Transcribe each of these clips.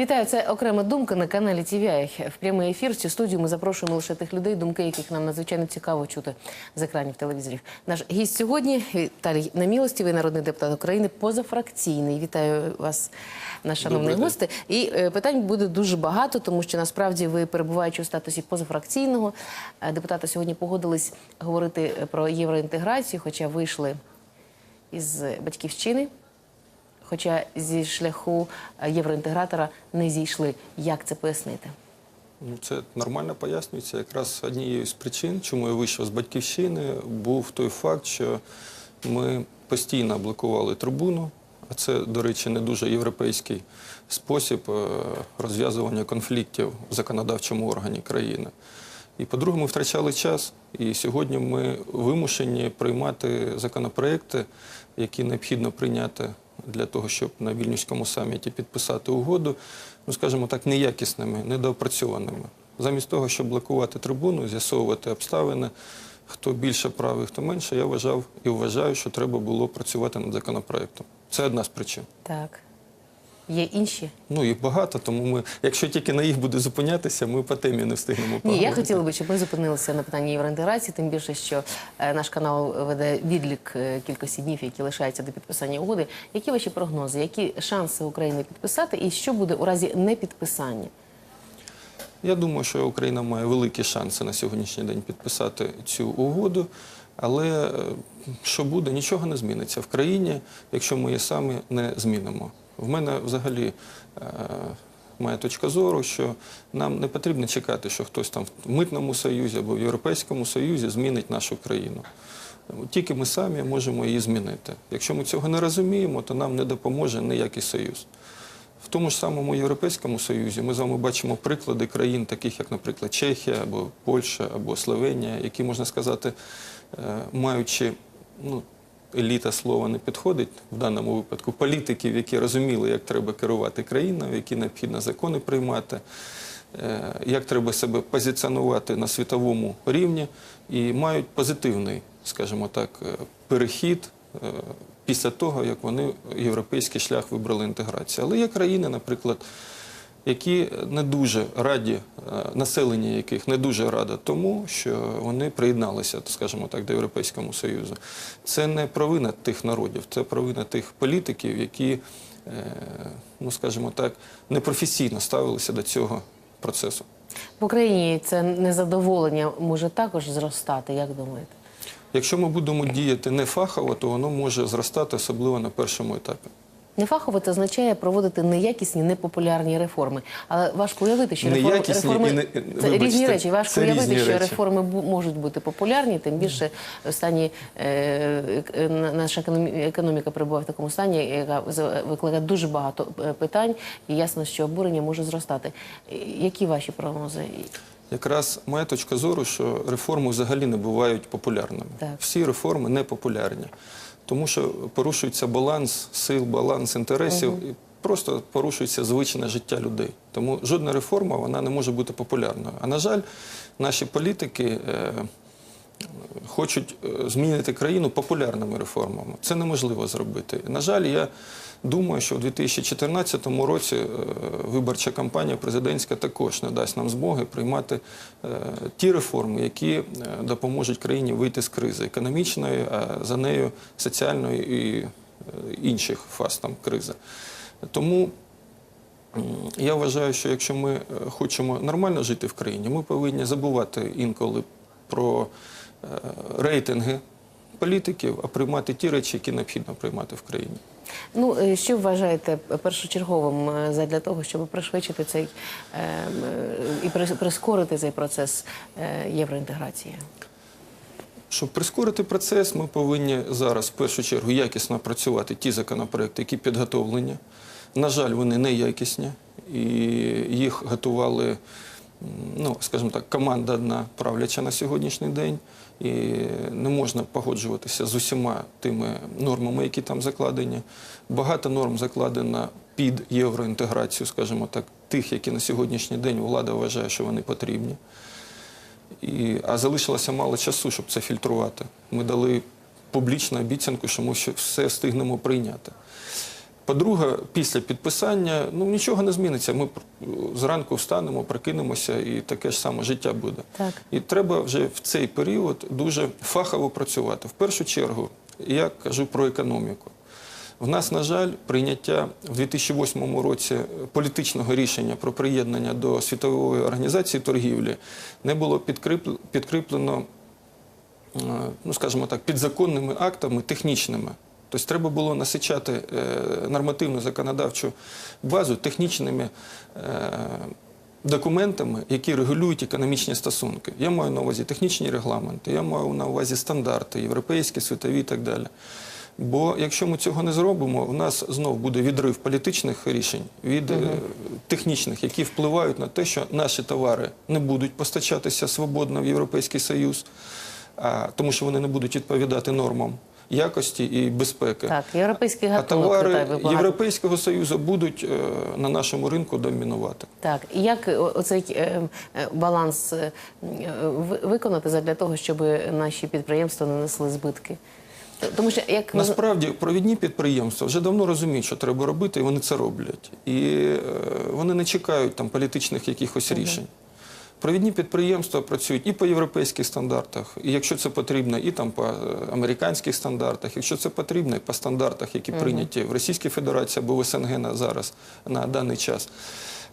Вітаю, це окрема думка на каналі TVI. В прямий ефір в цю студію ми запрошуємо лише тих людей, думки яких нам надзвичайно цікаво чути з екранів телевізорів. Наш гість сьогодні Віталій Намілостівий, народний депутат України, позафракційний. Вітаю вас, наш шановний гости. І е, питань буде дуже багато, тому що насправді ви перебуваючи у статусі позафракційного е, депутата, сьогодні погодились говорити е, про євроінтеграцію, хоча вийшли із батьківщини. Хоча зі шляху е, євроінтегратора не зійшли. Як це пояснити? Ну, це нормально пояснюється. Якраз однією з причин, чому я вийшов з батьківщини, був той факт, що ми постійно блокували трибуну, а це, до речі, не дуже європейський спосіб е, розв'язування конфліктів в законодавчому органі країни. І по-друге, ми втрачали час. І сьогодні ми вимушені приймати законопроекти, які необхідно прийняти для того, щоб на Вільнюському саміті підписати угоду, ну скажімо так, неякісними, недоопрацьованими. Замість того, щоб блокувати трибуну, з'ясовувати обставини, хто більше правий, хто менше, я вважав і вважаю, що треба було працювати над законопроектом. Це одна з причин. Так. Є інші? Ну їх багато, тому ми, якщо тільки на їх буде зупинятися, ми по темі не встигнемо Ні, поговорити. я хотіла би, щоб ми зупинилися на питанні євроінтеграції, тим більше, що е, наш канал веде відлік е, кількості днів, які лишаються до підписання угоди. Які ваші прогнози? Які шанси України підписати, і що буде у разі непідписання? Я думаю, що Україна має великі шанси на сьогоднішній день підписати цю угоду. Але е, що буде, нічого не зміниться в країні, якщо ми її самі не змінимо. В мене взагалі е, моя точка зору, що нам не потрібно чекати, що хтось там в митному союзі або в Європейському Союзі змінить нашу країну. Тільки ми самі можемо її змінити. Якщо ми цього не розуміємо, то нам не допоможе ніякий союз. В тому ж самому Європейському Союзі ми з вами бачимо приклади країн, таких як, наприклад, Чехія або Польща або Словенія, які, можна сказати, е, маючи ну, еліта слова не підходить в даному випадку, політиків, які розуміли, як треба керувати країною, які необхідно закони приймати, е, як треба себе позиціонувати на світовому рівні, і мають позитивний, скажімо так, е, перехід. е, Після того, як вони європейський шлях вибрали інтеграцію. Але є країни, наприклад, які не дуже раді, е, населення яких не дуже раде тому, що вони приєдналися, скажімо так, до Європейського Союзу. Це не провина тих народів, це провина тих політиків, які, е, ну скажімо так, непрофесійно ставилися до цього процесу. В Україні це незадоволення може також зростати, як думаєте? Якщо ми будемо діяти не фахово, то воно може зростати, особливо на першому етапі. Нефахово це означає проводити неякісні, непопулярні реформи. Але важко уявити, що реформи, реформи і не- це вибачте, різні речі. Важко уявити, що речі. реформи можуть бути популярні. Тим більше останні е, е, на- наша економіка перебуває в такому стані, яка викликає дуже багато е, питань, і ясно, що обурення може зростати. Е, Які ваші прогнози? Якраз моя точка зору, що реформи взагалі не бувають популярними. Так. Всі реформи не популярні, тому що порушується баланс сил, баланс інтересів. І Просто порушується звичне життя людей. Тому жодна реформа вона не може бути популярною. А на жаль, наші політики е, хочуть е, змінити країну популярними реформами. Це неможливо зробити. На жаль, я думаю, що у 2014 році е, виборча кампанія президентська також не дасть нам змоги приймати е, ті реформи, які допоможуть країні вийти з кризи економічної, а за нею соціальної і інших фаз там кризи. Тому Я вважаю, що якщо ми хочемо нормально жити в країні, ми повинні забувати інколи про рейтинги політиків, а приймати ті речі, які необхідно приймати в країні. Ну, е, що вважаєте першочерговим е, задля того, щоб пришвидшити цей е, е, і прискорити цей процес е, євроінтеграції? Щоб прискорити процес, ми повинні зараз в першу чергу якісно працювати ті законопроекти, які підготовлені. На жаль, вони не якісні, і їх готували, ну, скажімо так, команда одна правляча на сьогоднішній день. І не можна погоджуватися з усіма тими нормами, які там закладені. Багато норм закладено під євроінтеграцію, скажімо так, тих, які на сьогоднішній день влада вважає, що вони потрібні. І, а залишилося мало часу, щоб це фільтрувати. Ми дали публічну обіцянку, що ми все встигнемо прийняти. По-друге, після підписання ну нічого не зміниться. Ми зранку встанемо, прокинемося, і таке ж саме життя буде. Так. І треба вже в цей період дуже фахово працювати. В першу чергу, я кажу про економіку. В нас, на жаль, прийняття в 2008 році політичного рішення про приєднання до світової організації торгівлі не було підкріплено, е, ну скажімо так, підзаконними актами технічними. Тобто треба було насичати е, нормативну законодавчу базу технічними е, документами, які регулюють економічні стосунки. Я маю на увазі технічні регламенти, я маю на увазі стандарти, європейські, світові і так далі. Бо якщо ми цього не зробимо, у нас знов буде відрив політичних рішень від е, технічних, які впливають на те, що наші товари не будуть постачатися свободно в Європейський Союз, а, тому що вони не будуть відповідати нормам якості і безпеки. Так, європейський А гатунок товари Китай ви багато- Європейського Союзу будуть е, на нашому ринку домінувати. Так, і як о- оцей е, е, баланс е, е, ви- виконати для того, щоб наші підприємства не несли збитки? Тому що як Насправді провідні підприємства вже давно розуміють, що треба робити, і вони це роблять. І е, вони не чекають там політичних якихось рішень. Провідні підприємства працюють і по європейських стандартах, і якщо це потрібно, і там по е, американських стандартах, якщо це потрібно, і по стандартах, які прийняті в Російській Федерації або в СНГ на зараз на даний час.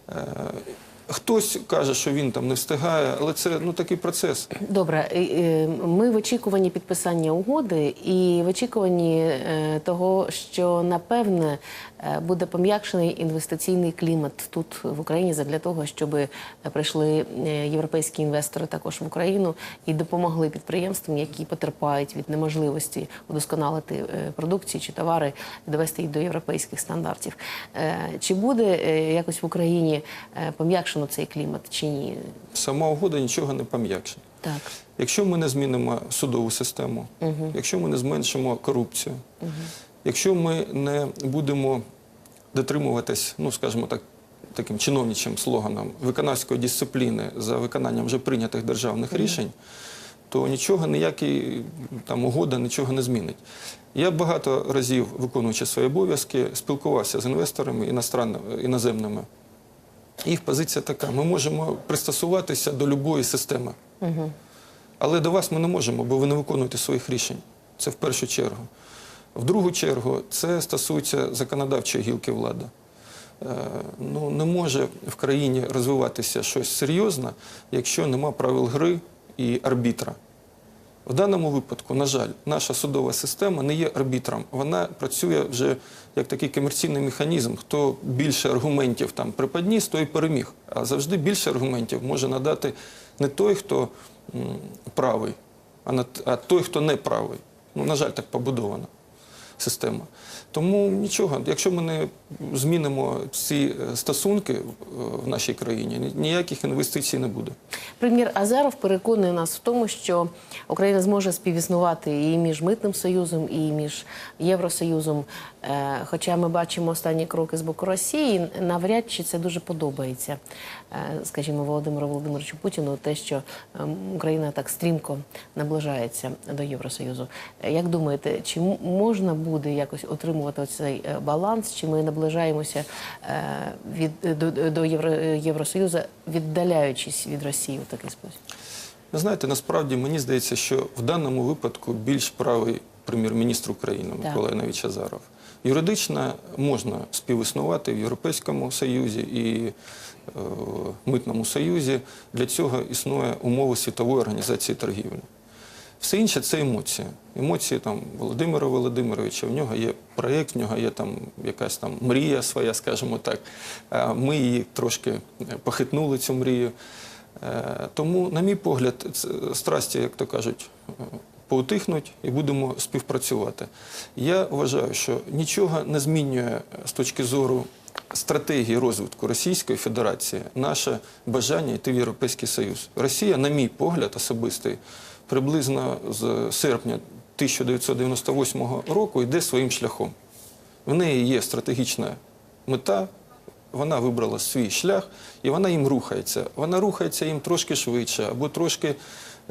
Е, Хтось каже, що він там не встигає, але це ну такий процес. Добре, ми в очікуванні підписання угоди і в очікуванні е, того, що напевне буде пом'якшений інвестиційний клімат тут в Україні для того, щоб е, прийшли е, європейські інвестори також в Україну і допомогли підприємствам, які потерпають від неможливості удосконалити е, продукцію чи товари, довести їх до європейських стандартів. Е, Чи буде е, якось в Україні е, пом'якшено цей клімат, чи ні? Сама угода нічого не пом'якшить. Так. Якщо ми не змінимо судову систему, якщо ми не зменшимо корупцію, якщо ми не будемо дотримуватись, ну скажімо так, таким чиновничим слоганом виконавської дисципліни за виконанням вже прийнятих державних рішень, то нічого, ніякі там угода нічого не змінить. Я багато разів, виконуючи свої обов'язки, спілкувався з інвесторами іноземними. Їх позиція така: ми можемо пристосуватися до будь-якої системи. Але до вас ми не можемо, бо ви не виконуєте своїх рішень. Це в першу чергу. В другу чергу, це стосується законодавчої гілки влади. Е, Ну, не може в країні розвиватися щось серйозне, якщо нема правил гри і арбітра. В даному випадку, на жаль, наша судова система не є арбітром. Вона працює вже як такий комерційний механізм. Хто більше аргументів там приподніс, той переміг. А завжди більше аргументів може надати не той, хто правий, а, той, хто не правий. Ну, на жаль, так побудована система. Тому нічого, якщо ми не змінимо ці е, стосунки е, в нашій країні, ні- ніяких інвестицій не буде. Прем'єр Азаров переконує нас в тому, що Україна зможе співіснувати і між митним союзом, і між Євросоюзом. Е, Хоча ми бачимо останні кроки з боку Росії, навряд чи це дуже подобається, скажімо, Володимиру Володимировичу Путіну, те, що ем, Україна так стрімко наближається до Євросоюзу. Як думаєте, чи можна буде якось отримувати цей баланс, чи ми наближаємося е, від до, до Євро, Євросоюзу, віддаляючись від Росії в такий спосіб? Ви знаєте, насправді мені здається, що в даному випадку більш правий прем'єр-міністр України Так. Микола Янович Азаров. Юридично можна співіснувати в Європейському Союзі і е, Митному Союзі. Для цього існує умови Світової організації торгівлі. Все інше це емоції. Емоції там Володимира Володимировича, в нього є проєкт, в нього є там якась там мрія своя, скажімо так. Ми її трошки е, похитнули, цю мрію. Е, Тому, на мій погляд, страсті, як то кажуть, е, поутихнуть і будемо співпрацювати. Я вважаю, що нічого не змінює з точки зору стратегії розвитку Російської Федерації наше бажання йти в Європейський Союз. Росія, на мій погляд, особистий, приблизно з серпня 1998 року йде своїм шляхом. В неї є стратегічна мета, вона вибрала свій шлях і вона їм рухається. Вона рухається їм трошки швидше або трошки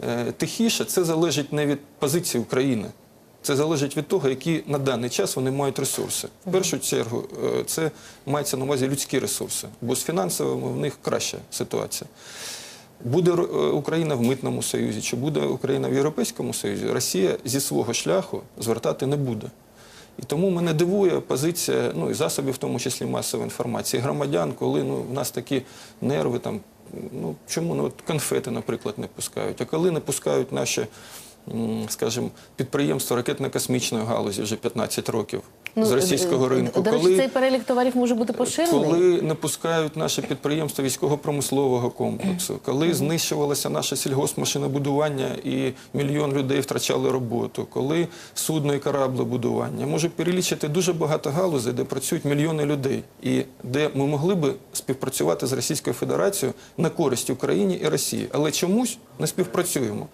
е, тихіше. Це залежить не від позиції України. Це залежить від того, які на даний час вони мають ресурси. В першу чергу е, це мається на увазі людські ресурси, бо з фінансовими в них краща ситуація. Буде е, Україна в митному союзі, чи буде Україна в Європейському Союзі, Росія зі свого шляху звертати не буде. І тому мене дивує позиція ну, і засобів, в тому числі масової інформації, громадян, коли ну, в нас такі нерви, там, ну, чому ну, от конфети, наприклад, не пускають, а коли не пускають наші, скажімо, підприємства ракетно-космічної галузі вже 15 років з російського е, ринку. До речі, коли... цей перелік товарів може бути поширений. Коли не пускають наші підприємства військово-промислового комплексу, коли знищувалося наше сільгоспмашинобудування і мільйон людей втрачали роботу, коли судно і кораблебудування, можу перелічити дуже багато галузей, де працюють мільйони людей, і де ми могли би співпрацювати з Російською Федерацією на користь Україні і Росії, але чомусь не співпрацюємо.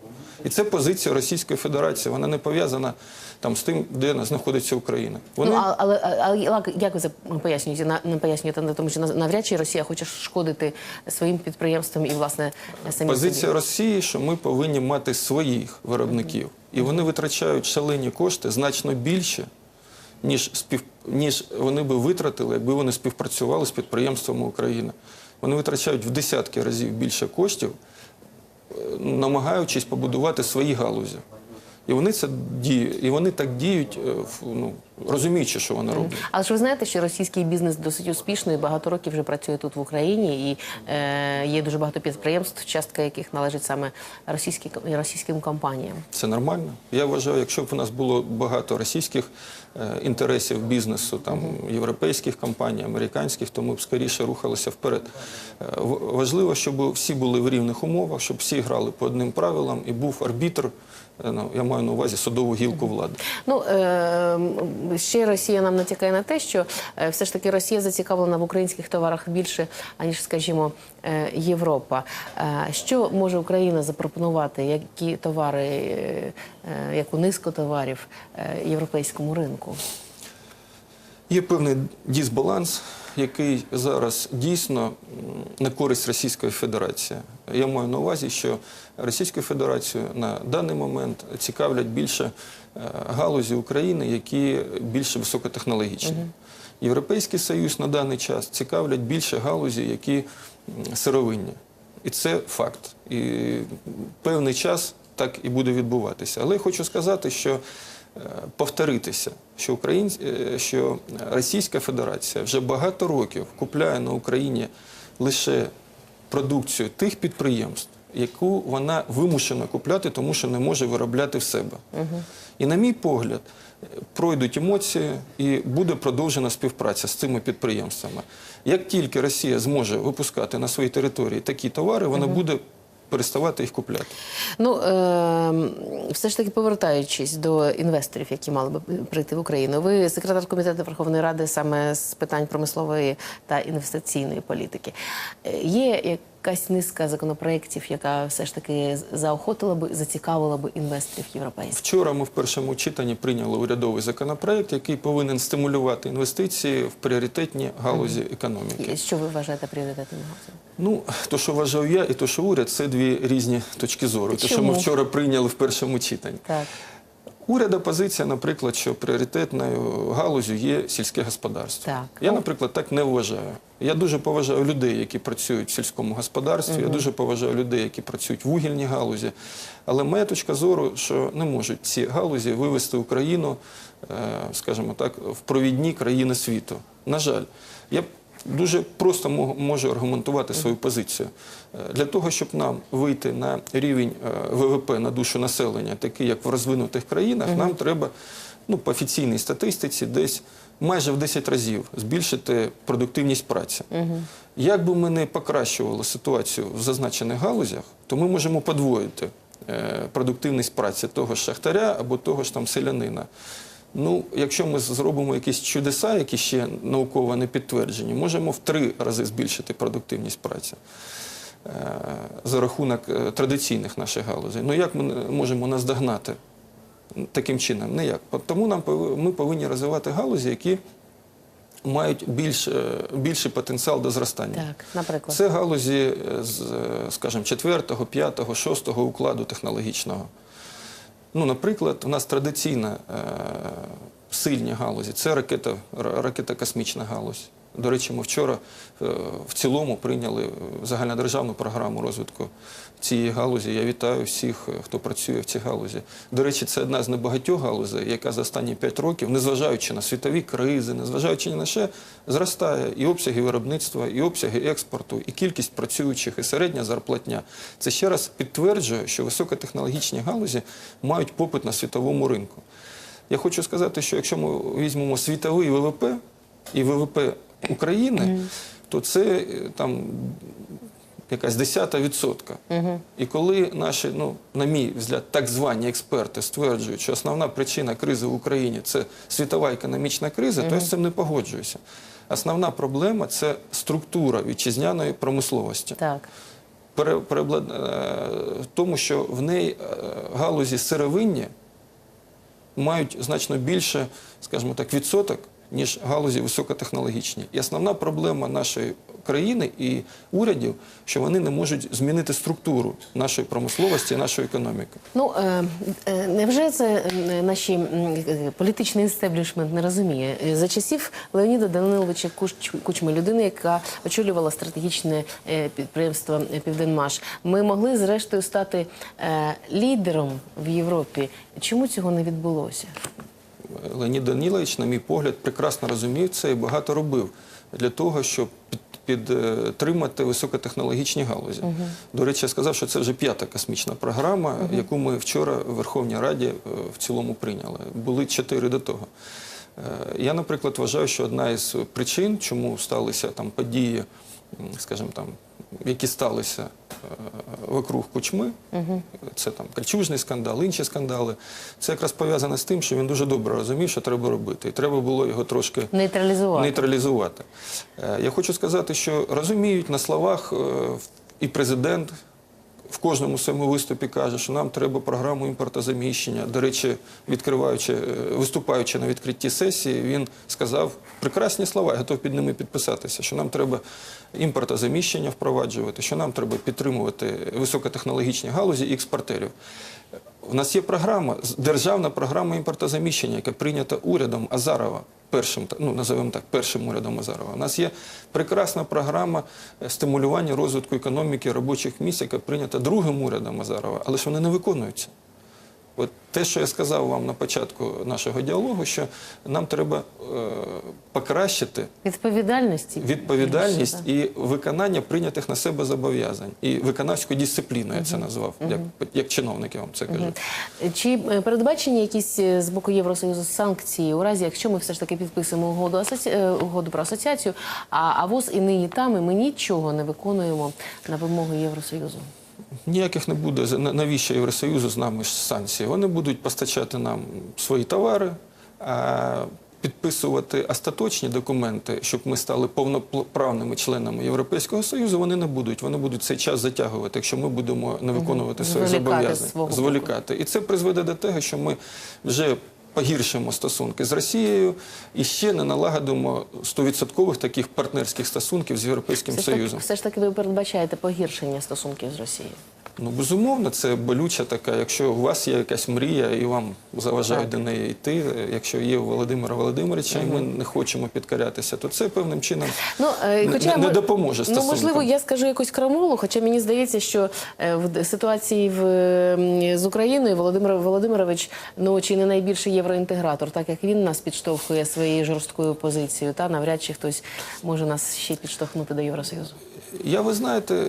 І це позиція Російської Федерації. Вона не пов'язана там з тим, де знаходиться Україна. Вони Ну, але, але, але як ви це пояснюєте? На- Не пояснюєте, на тому що нав- навряд чи Росія хоче шкодити своїм підприємствам і, власне, самі Позиція собі. Росії, що ми повинні мати своїх виробників, і вони витрачають шалені кошти значно більше, ніж спів... ніж вони би витратили, якби вони співпрацювали з підприємствами України. Вони витрачають в десятки разів більше коштів, намагаючись побудувати свої галузі. І вони це діють, і вони так діють, е, ну, розуміючи, що вони роблять. Але ж ви знаєте, що російський бізнес досить успішний, багато років вже працює тут в Україні, і е, є дуже багато підприємств, частка яких належить саме російській, російським компаніям. Це нормально. Я вважаю, якщо б у нас було багато російських е, інтересів бізнесу, там європейських компаній, американських, то ми б скоріше рухалися вперед. Е, важливо, щоб всі були в рівних умовах, щоб всі грали по одним правилам і був арбітр. Е, ну, Я маю на увазі судову гілку влади. Ну е, ще Росія нам натякає на те, що е, все ж таки Росія зацікавлена в українських товарах більше, аніж, скажімо, Європа. Що може Україна запропонувати, які товари, яку низку товарів європейському ринку? Є певний дисбаланс, який зараз дійсно на користь Російської Федерації. Я маю на увазі, що Російську Федерацію на даний момент цікавлять більше е, галузі України, які більше високотехнологічні. Європейський Союз на даний час цікавлять більше галузі, які сировинні. І це факт. І певний час так і буде відбуватися. Але я хочу сказати, що повторитися, що Українсь... е, що Російська Федерація вже багато років купляє на Україні лише продукцію тих підприємств, яку вона вимушена купляти, тому що не може виробляти в себе. І, на мій погляд, пройдуть емоції і буде продовжена співпраця з цими підприємствами. Як тільки Росія зможе випускати на своїй території такі товари, вона буде переставати їх купляти. Ну е, все ж таки повертаючись до інвесторів, які мали би прийти в Україну. Ви секретар комітету Верховної Ради саме з питань промислової та інвестиційної політики. Е, Є якась низка законопроєктів, яка все ж таки заохотила би, зацікавила би інвесторів європейських? Вчора ми в першому читанні прийняли урядовий законопроект, який повинен стимулювати інвестиції в пріоритетні галузі економіки. Що ви вважаєте пріоритетними галузями? Ну, то, що вважав я, і то, що уряд, це дві різні точки зору. Те, що ми Чому? вчора прийняли в першому читанні. Так. Уряда позиція, наприклад, що пріоритетною галузю є сільське господарство. Так. Я, наприклад, так не вважаю. Я дуже поважаю людей, які працюють в сільському господарстві. Я дуже поважаю людей, які працюють в вугільній галузі. Але моя точка зору, що не можуть ці галузі вивести Україну, е, скажімо так, в провідні країни світу. На жаль, я дуже просто мо- можу аргументувати свою позицію. Е, Для того, щоб нам вийти на рівень е, ВВП на душу населення, такий як в розвинутих країнах, нам треба ну, по офіційній статистиці десь майже в 10 разів збільшити продуктивність праці. Як би ми не покращували ситуацію в зазначених галузях, то ми можемо подвоїти е, продуктивність праці того ж шахтаря або того ж там селянина. Ну, якщо ми зробимо якісь чудеса, які ще науково не підтверджені, можемо в три рази збільшити продуктивність праці е, за рахунок е, традиційних наших галузей. Ну як ми можемо наздогнати таким чином? Ніяк. Тому нам ми повинні розвивати галузі, які мають більш, е, більший потенціал до зростання. Так, наприклад. Це галузі, з, скажімо, четвертого, п'ятого, шостого укладу технологічного. Ну, наприклад, у нас традиційна е, сильні галузі це ракета, ракета космічна галузь. До речі, ми вчора е, в цілому прийняли е, загальнодержавну програму розвитку цієї галузі. Я вітаю всіх, е, хто працює в цій галузі. До речі, це одна з небагатьох галузей, яка за останні 5 років, незважаючи на світові кризи, незважаючи на що, зростає і обсяги виробництва, і обсяги експорту, і кількість працюючих, і середня зарплатня. Це ще раз підтверджує, що високотехнологічні галузі мають попит на світовому ринку. Я хочу сказати, що якщо ми візьмемо світовий ВВП і ВВП України, то це е, там якась десята відсотка. І коли наші, ну, на мій взгляд, так звані експерти стверджують, що основна причина кризи в Україні це світова економічна криза, то я з цим не погоджуюся. Основна проблема це структура вітчизняної промисловості Так. пере- переблад- е, тому, що в неї е, галузі сировинні мають значно більше, скажімо так, відсоток, ніж галузі високотехнологічні. І основна проблема нашої країни і урядів, що вони не можуть змінити структуру нашої промисловості нашої економіки. Ну е, е, невже це е, наші е, політичний істеблішмент не розуміє? За часів Леоніда Даниловича Куч- Кучми, людини, яка очолювала стратегічне підприємство Південмаш, ми могли зрештою стати лідером в Європі. Чому цього не відбулося? Леонід Данілович, на мій погляд, прекрасно розумів це і багато робив для того, щоб підтримати високотехнологічні галузі. До речі, я сказав, що це вже п'ята космічна програма, яку ми вчора в Верховній Раді е, в цілому прийняли. Були чотири до того. Е, Я, наприклад, вважаю, що одна із причин, чому сталися там події, скажімо там, які сталися е, вокруг кучми, це там кальчужний скандал, інші скандали. Це якраз пов'язано з тим, що він дуже добре розумів, що треба робити. І треба було його трошки Нейтралізувати. нейтралізувати. Е, Я хочу сказати, що розуміють на словах е, і президент в кожному своєму виступі каже, що нам треба програму імпортозаміщення. До речі, відкриваючи, е, виступаючи на відкритті сесії, він сказав прекрасні слова, я готов під ними підписатися, що нам треба імпортозаміщення впроваджувати, що нам треба підтримувати високотехнологічні галузі і експортерів. У нас є програма, державна програма імпортозаміщення, яка прийнята урядом Азарова, першим, ну називаємо так, першим урядом Азарова. У нас є прекрасна програма е, стимулювання розвитку економіки робочих місць, яка прийнята другим урядом Азарова, але ж вони не виконуються. От те, що я сказав вам на початку нашого діалогу, що нам треба е, покращити Відповідальності. відповідальність і виконання прийнятих на себе зобов'язань, і виконавську дисципліну, я це назвав, як, як чиновник, я вам це кажу. Чи е, передбачені якісь е, з боку Євросоюзу санкції у разі, якщо ми все ж таки підписуємо угоду, асоці... е, угоду про асоціацію, а, а ВОЗ і нині там, і ми нічого не виконуємо на вимоги Євросоюзу? Ніяких не буде. Навіщо Євросоюзу з нами санкції? Вони будуть постачати нам свої товари, підписувати остаточні документи, щоб ми стали повноправними членами Європейського Союзу, вони не будуть. Вони будуть цей час затягувати, якщо ми будемо не виконувати свої Зволікати зобов'язання. Зволікати. І це призведе до того, що ми вже погіршимо стосунки з Росією і ще не налагодимо стовідсоткових таких партнерських стосунків з Європейським Все ж, таки, Союзом. все ж таки ви передбачаєте погіршення стосунків з Росією? Ну, безумовно, це болюча така. Якщо у вас є якась мрія і вам заважають до неї йти, якщо є у Володимира Володимировича, і ми не хочемо підкорятися, то це певним чином Ну, е, не- хоча не ми- допоможе Ну, можливо, я скажу якусь крамолу, хоча мені здається, що е, в ситуації в, з Україною Володимир Володимирович ну, чи не найбільший євроінтегратор, так як він нас підштовхує своєю жорсткою позицією, та навряд чи хтось може нас ще підштовхнути до Євросоюзу. Я, ви знаєте,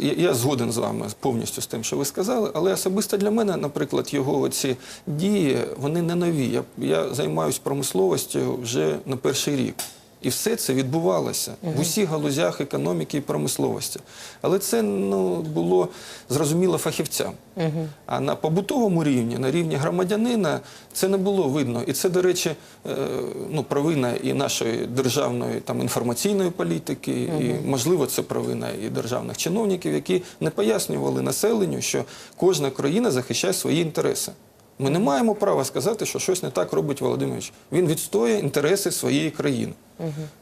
я, я згоден з вами повністю з тим, що ви сказали, але особисто для мене, наприклад, його ці дії, вони не нові. Я, я займаюся промисловістю вже на перший рік. І все це відбувалося в усіх галузях економіки і промисловості. Але це ну, було зрозуміло фахівцям. А на побутовому рівні, на рівні громадянина, це не було видно. І це, до речі, е, ну, провина і нашої державної там, інформаційної політики, і, можливо, це провина і державних чиновників, які не пояснювали населенню, що кожна країна захищає свої інтереси. Ми не маємо права сказати, що щось не так робить Володимирович. Він відстоює інтереси своєї країни.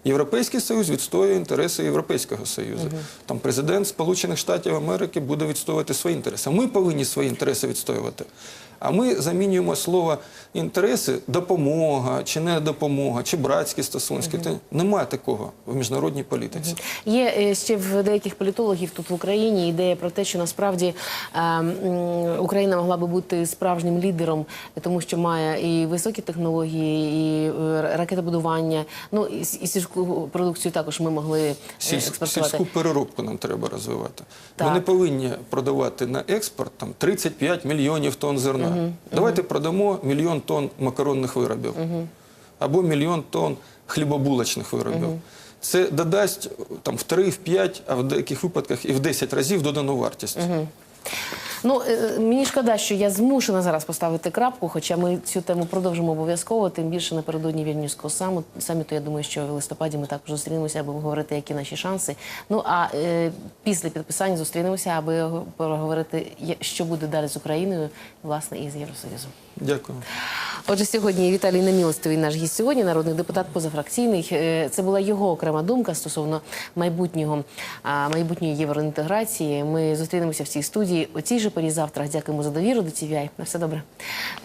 Європейський Союз відстоює інтереси Європейського Союзу. Там президент Сполучених Штатів Америки буде відстоювати свої інтереси. Ми повинні свої інтереси відстоювати. А ми замінюємо слово інтереси допомога, чи не допомога, чи братські стосунки. Та Немає такого в міжнародній політиці. Є е, ще в деяких політологів тут в Україні ідея про те, що насправді е, Україна могла би бути справжнім лідером, тому що має і високі технології, і е, ракетобудування. Ну і, і сільську продукцію також ми могли е, Сільсь- експортувати. Сільську переробку нам треба розвивати. Так. Ми не повинні продавати на експорт там 35 мільйонів тонн зерна. Давайте продамо мільйон тонн макаронних виробів. Або мільйон тонн хлібобулочних виробів. Це додасть там в 3, в 5, а в деяких випадках і в 10 разів додану вартість. Ну е, мені шкода, що я змушена зараз поставити крапку, хоча ми цю тему продовжимо обов'язково. Тим більше напередодні вільнюського саміту. Я думаю, що в листопаді ми також зустрінемося, аби говорити, які наші шанси. Ну а е, після підписання зустрінемося, аби поговорити, що буде далі з Україною, власне, і з Євросоюзом. Дякую. Отже, сьогодні Віталій Немілостовий, наш гість сьогодні, народний депутат позафракційний. Е, Це була його окрема думка стосовно майбутнього майбутньої євроінтеграції. Ми зустрінемося в цій студії о цій же порі завтра. Дякуємо за довіру до TVI. На все добре.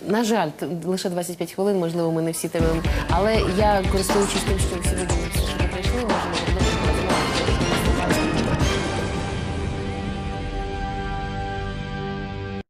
На жаль, лише 25 хвилин, можливо, ми не всі тебе. Але я користуючись тим, що сьогодні.